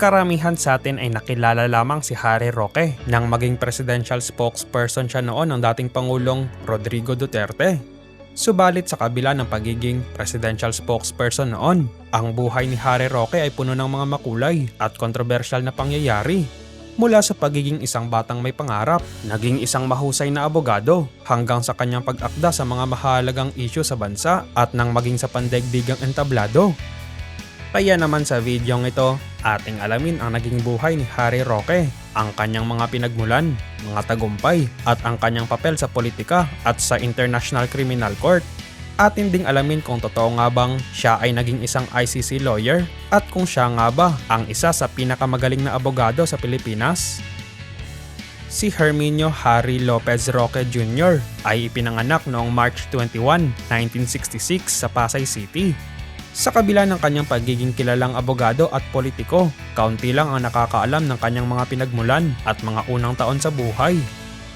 Karamihan sa atin ay nakilala lamang si Harry Roque nang maging presidential spokesperson siya noon ng dating Pangulong Rodrigo Duterte. Subalit sa kabila ng pagiging presidential spokesperson noon, ang buhay ni Harry Roque ay puno ng mga makulay at kontrobersyal na pangyayari. Mula sa pagiging isang batang may pangarap, naging isang mahusay na abogado, hanggang sa kanyang pag-akda sa mga mahalagang isyu sa bansa at nang maging sa pandaigdigang entablado. Kaya naman sa videong ito, ating alamin ang naging buhay ni Harry Roque, ang kanyang mga pinagmulan, mga tagumpay, at ang kanyang papel sa politika at sa International Criminal Court. Atin ding alamin kung totoo nga bang siya ay naging isang ICC lawyer at kung siya nga ba ang isa sa pinakamagaling na abogado sa Pilipinas. Si Herminio Harry Lopez Roque Jr. ay ipinanganak noong March 21, 1966 sa Pasay City. Sa kabila ng kanyang pagiging kilalang abogado at politiko, kaunti lang ang nakakaalam ng kanyang mga pinagmulan at mga unang taon sa buhay.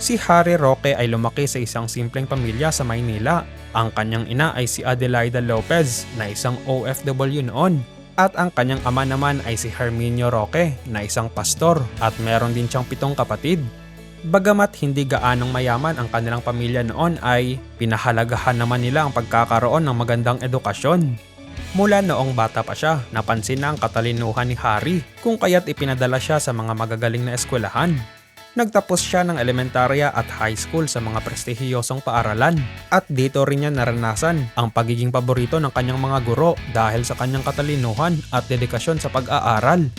Si Harry Roque ay lumaki sa isang simpleng pamilya sa Maynila. Ang kanyang ina ay si Adelaida Lopez na isang OFW noon at ang kanyang ama naman ay si Herminio Roque na isang pastor at meron din siyang pitong kapatid. Bagamat hindi gaanong mayaman ang kanilang pamilya noon ay pinahalagahan naman nila ang pagkakaroon ng magandang edukasyon. Mula noong bata pa siya, napansin na ang katalinuhan ni Harry kung kaya't ipinadala siya sa mga magagaling na eskwelahan. Nagtapos siya ng elementarya at high school sa mga prestihiyosong paaralan at dito rin niya naranasan ang pagiging paborito ng kanyang mga guro dahil sa kanyang katalinuhan at dedikasyon sa pag-aaral.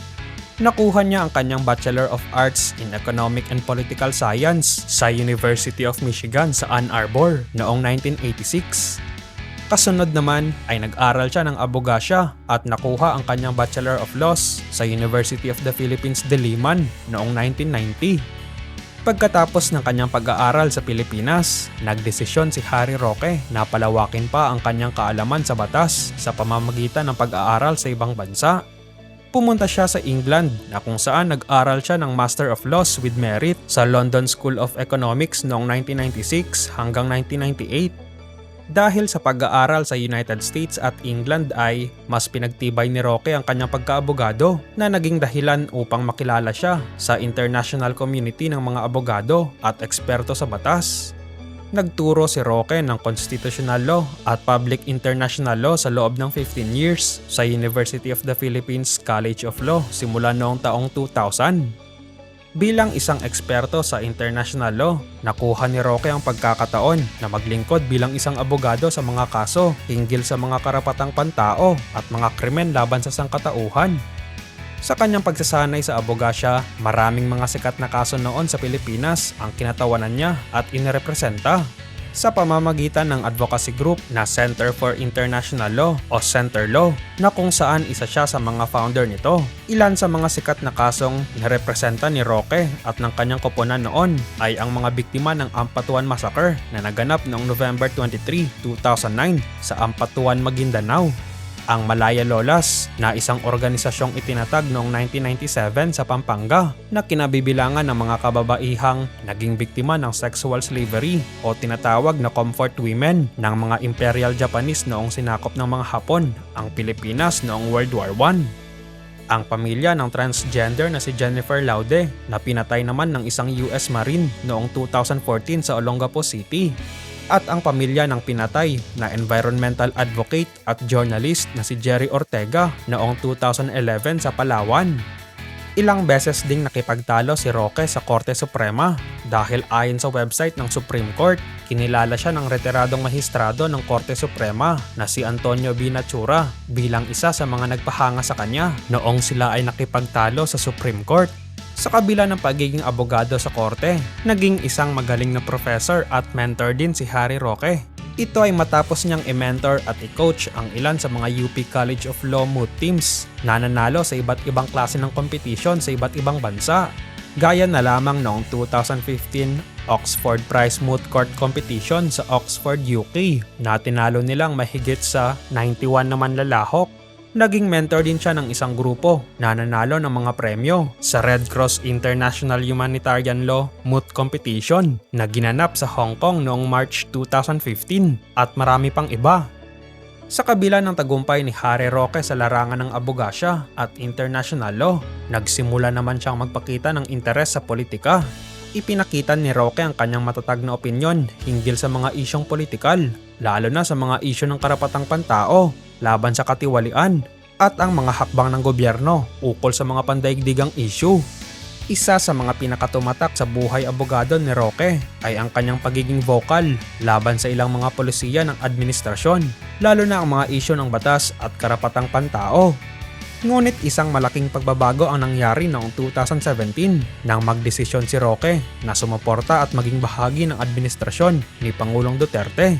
Nakuha niya ang kanyang Bachelor of Arts in Economic and Political Science sa University of Michigan sa Ann Arbor noong 1986. Kasunod naman ay nag-aral siya ng abogasya at nakuha ang kanyang Bachelor of Laws sa University of the Philippines Diliman noong 1990. Pagkatapos ng kanyang pag-aaral sa Pilipinas, nagdesisyon si Harry Roque na palawakin pa ang kanyang kaalaman sa batas sa pamamagitan ng pag-aaral sa ibang bansa. Pumunta siya sa England na kung saan nag-aral siya ng Master of Laws with Merit sa London School of Economics noong 1996 hanggang 1998 dahil sa pag-aaral sa United States at England ay mas pinagtibay ni Roque ang kanyang pagkaabogado na naging dahilan upang makilala siya sa international community ng mga abogado at eksperto sa batas. Nagturo si Roque ng Constitutional Law at Public International Law sa loob ng 15 years sa University of the Philippines College of Law simula noong taong 2000. Bilang isang eksperto sa international law, nakuha ni Roque ang pagkakataon na maglingkod bilang isang abogado sa mga kaso hinggil sa mga karapatang pantao at mga krimen laban sa sangkatauhan. Sa kanyang pagsasanay sa abogasya, maraming mga sikat na kaso noon sa Pilipinas ang kinatawanan niya at inirepresenta sa pamamagitan ng advocacy group na Center for International Law o Center Law na kung saan isa siya sa mga founder nito. Ilan sa mga sikat na kasong nirepresenta ni Roque at ng kanyang koponan noon ay ang mga biktima ng Ampatuan Massacre na naganap noong November 23, 2009 sa Ampatuan, Maguindanao ang Malaya Lolas na isang organisasyong itinatag noong 1997 sa Pampanga na kinabibilangan ng mga kababaihang naging biktima ng sexual slavery o tinatawag na comfort women ng mga Imperial Japanese noong sinakop ng mga Hapon ang Pilipinas noong World War I ang pamilya ng transgender na si Jennifer Laude na pinatay naman ng isang US Marine noong 2014 sa Olongapo City at ang pamilya ng pinatay na environmental advocate at journalist na si Jerry Ortega noong 2011 sa Palawan. Ilang beses ding nakipagtalo si Roque sa Korte Suprema dahil ayon sa website ng Supreme Court, kinilala siya ng retiradong mahistrado ng Korte Suprema na si Antonio Binatsura bilang isa sa mga nagpahanga sa kanya noong sila ay nakipagtalo sa Supreme Court. Sa kabila ng pagiging abogado sa korte, naging isang magaling na professor at mentor din si Harry Roque. Ito ay matapos niyang i-mentor at i-coach ang ilan sa mga UP College of Law moot teams na nanalo sa iba't ibang klase ng competition sa iba't ibang bansa. Gaya na lamang noong 2015 Oxford Prize Moot Court Competition sa Oxford, UK na tinalo nilang mahigit sa 91 naman lalahok Naging mentor din siya ng isang grupo na nanalo ng mga premyo sa Red Cross International Humanitarian Law Moot Competition na ginanap sa Hong Kong noong March 2015 at marami pang iba. Sa kabila ng tagumpay ni Harry Roque sa larangan ng abogasya at international law, nagsimula naman siyang magpakita ng interes sa politika. Ipinakita ni Roque ang kanyang matatag na opinyon hinggil sa mga isyong politikal, lalo na sa mga isyo ng karapatang pantao, laban sa katiwalian, at ang mga hakbang ng gobyerno ukol sa mga pandaigdigang issue. Isa sa mga pinakatumatak sa buhay abogado ni Roque ay ang kanyang pagiging vocal laban sa ilang mga polisiya ng administrasyon, lalo na ang mga isyo ng batas at karapatang pantao. Ngunit isang malaking pagbabago ang nangyari noong 2017 nang magdesisyon si Roque na sumuporta at maging bahagi ng administrasyon ni Pangulong Duterte.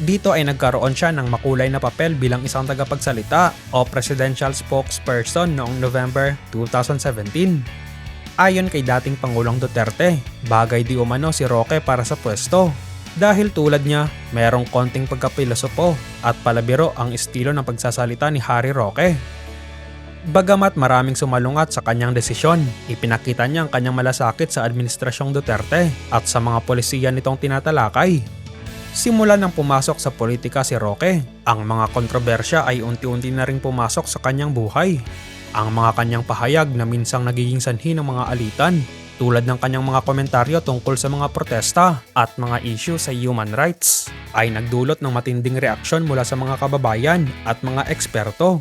Dito ay nagkaroon siya ng makulay na papel bilang isang tagapagsalita o presidential spokesperson noong November 2017. Ayon kay dating Pangulong Duterte, bagay di umano si Roque para sa pwesto. Dahil tulad niya, merong konting pagkapilosopo at palabiro ang estilo ng pagsasalita ni Harry Roque. Bagamat maraming sumalungat sa kanyang desisyon, ipinakita niya ang kanyang malasakit sa Administrasyong Duterte at sa mga polisiya nitong tinatalakay. Simula nang pumasok sa politika si Roque, ang mga kontrobersya ay unti-unti na ring pumasok sa kanyang buhay ang mga kanyang pahayag na minsang nagiging sanhi ng mga alitan tulad ng kanyang mga komentaryo tungkol sa mga protesta at mga issue sa human rights ay nagdulot ng matinding reaksyon mula sa mga kababayan at mga eksperto.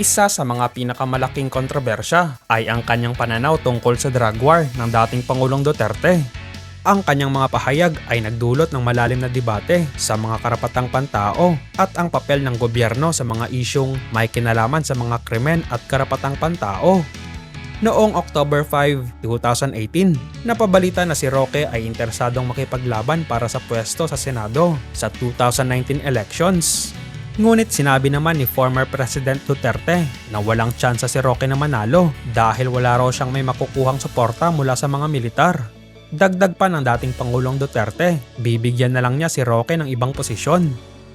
Isa sa mga pinakamalaking kontrobersya ay ang kanyang pananaw tungkol sa drug war ng dating Pangulong Duterte ang kanyang mga pahayag ay nagdulot ng malalim na debate sa mga karapatang pantao at ang papel ng gobyerno sa mga isyong may kinalaman sa mga krimen at karapatang pantao. Noong October 5, 2018, napabalita na si Roque ay interesadong makipaglaban para sa pwesto sa Senado sa 2019 elections. Ngunit sinabi naman ni former President Duterte na walang tsansa si Roque na manalo dahil wala raw siyang may makukuhang suporta mula sa mga militar. Dagdag pa ng dating Pangulong Duterte, bibigyan na lang niya si Roque ng ibang posisyon.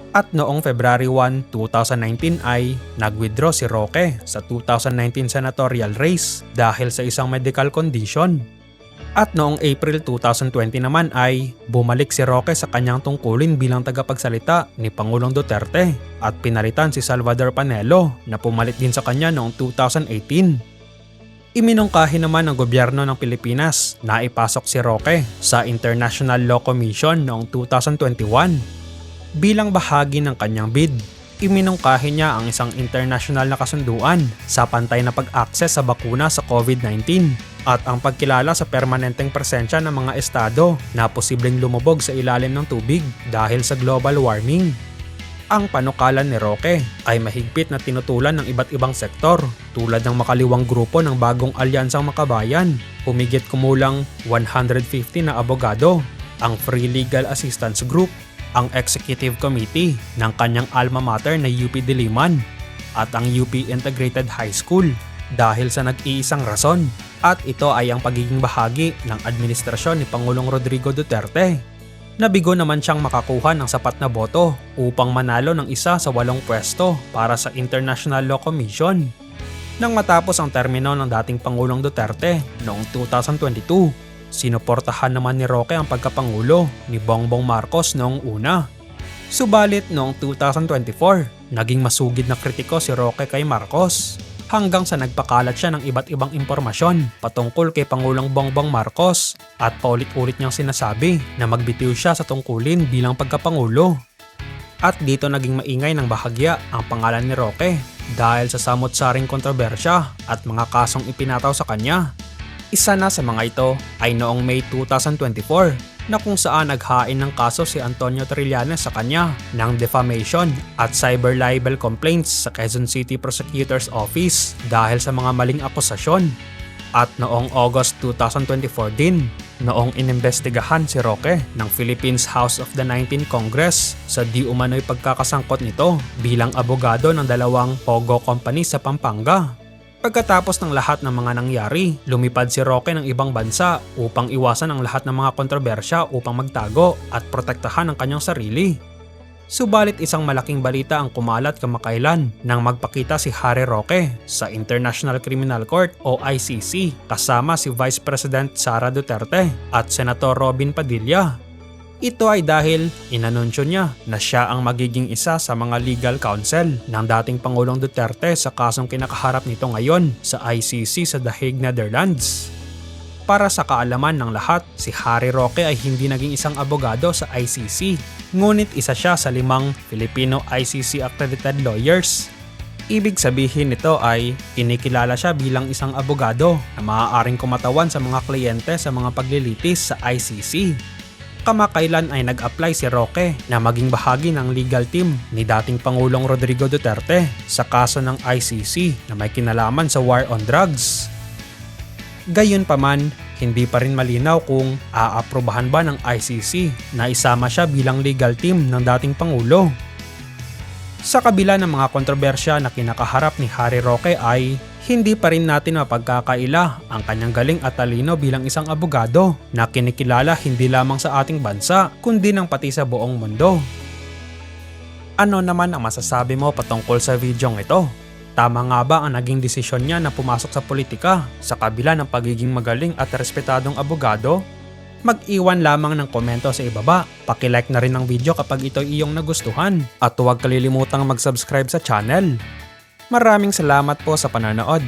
At noong February 1, 2019 ay nag-withdraw si Roque sa 2019 senatorial race dahil sa isang medical condition. At noong April 2020 naman ay bumalik si Roque sa kanyang tungkulin bilang tagapagsalita ni Pangulong Duterte at pinalitan si Salvador Panelo na pumalit din sa kanya noong 2018. Iminungkahi naman ng gobyerno ng Pilipinas na ipasok si Roque sa International Law Commission noong 2021. Bilang bahagi ng kanyang bid, iminungkahi niya ang isang international na kasunduan sa pantay na pag-access sa bakuna sa COVID-19 at ang pagkilala sa permanenteng presensya ng mga estado na posibleng lumubog sa ilalim ng tubig dahil sa global warming. Ang panukalan ni Roque ay mahigpit na tinutulan ng iba't ibang sektor tulad ng makaliwang grupo ng bagong alyansang makabayan, humigit kumulang 150 na abogado, ang Free Legal Assistance Group, ang Executive Committee ng kanyang alma mater na UP Diliman, at ang UP Integrated High School dahil sa nag-iisang rason at ito ay ang pagiging bahagi ng administrasyon ni Pangulong Rodrigo Duterte Nabigo naman siyang makakuha ng sapat na boto upang manalo ng isa sa walong pwesto para sa International Law Commission. Nang matapos ang termino ng dating Pangulong Duterte noong 2022, sinuportahan naman ni Roque ang pagkapangulo ni Bongbong Marcos noong una. Subalit noong 2024, naging masugid na kritiko si Roque kay Marcos hanggang sa nagpakalat siya ng iba't ibang impormasyon patungkol kay Pangulong Bongbong Marcos at paulit-ulit niyang sinasabi na magbitiw siya sa tungkulin bilang pagkapangulo. At dito naging maingay ng bahagya ang pangalan ni Roque dahil sa samot-saring kontrobersya at mga kasong ipinataw sa kanya. Isa na sa mga ito ay noong May 2024 na kung saan naghain ng kaso si Antonio Trillanes sa kanya ng defamation at cyber libel complaints sa Quezon City Prosecutor's Office dahil sa mga maling akusasyon. At noong August 2024 din, noong inimbestigahan si Roque ng Philippines House of the 19th Congress sa di umano'y pagkakasangkot nito bilang abogado ng dalawang Pogo Company sa Pampanga Pagkatapos ng lahat ng mga nangyari, lumipad si Roque ng ibang bansa upang iwasan ang lahat ng mga kontrobersya upang magtago at protektahan ang kanyang sarili. Subalit isang malaking balita ang kumalat kamakailan nang magpakita si Harry Roque sa International Criminal Court o ICC kasama si Vice President Sara Duterte at Senator Robin Padilla Ito ay dahil inanunsyo niya na siya ang magiging isa sa mga legal counsel ng dating Pangulong Duterte sa kasong kinakaharap nito ngayon sa ICC sa The Hague, Netherlands. Para sa kaalaman ng lahat, si Harry Roque ay hindi naging isang abogado sa ICC, ngunit isa siya sa limang Filipino ICC accredited lawyers. Ibig sabihin nito ay kinikilala siya bilang isang abogado na maaaring kumatawan sa mga kliyente sa mga paglilitis sa ICC kamakailan ay nag-apply si Roque na maging bahagi ng legal team ni dating Pangulong Rodrigo Duterte sa kaso ng ICC na may kinalaman sa war on drugs. Gayunpaman, hindi pa rin malinaw kung aaprobahan ba ng ICC na isama siya bilang legal team ng dating Pangulo. Sa kabila ng mga kontrobersya na kinakaharap ni Harry Roque ay hindi pa rin natin mapagkakaila ang kanyang galing at talino bilang isang abogado na kinikilala hindi lamang sa ating bansa kundi ng pati sa buong mundo. Ano naman ang masasabi mo patungkol sa videong ito? Tama nga ba ang naging desisyon niya na pumasok sa politika sa kabila ng pagiging magaling at respetadong abogado? Mag-iwan lamang ng komento sa ibaba. Pakilike na rin ang video kapag ito iyong nagustuhan. At huwag kalilimutang mag-subscribe sa channel. Maraming salamat po sa panonood.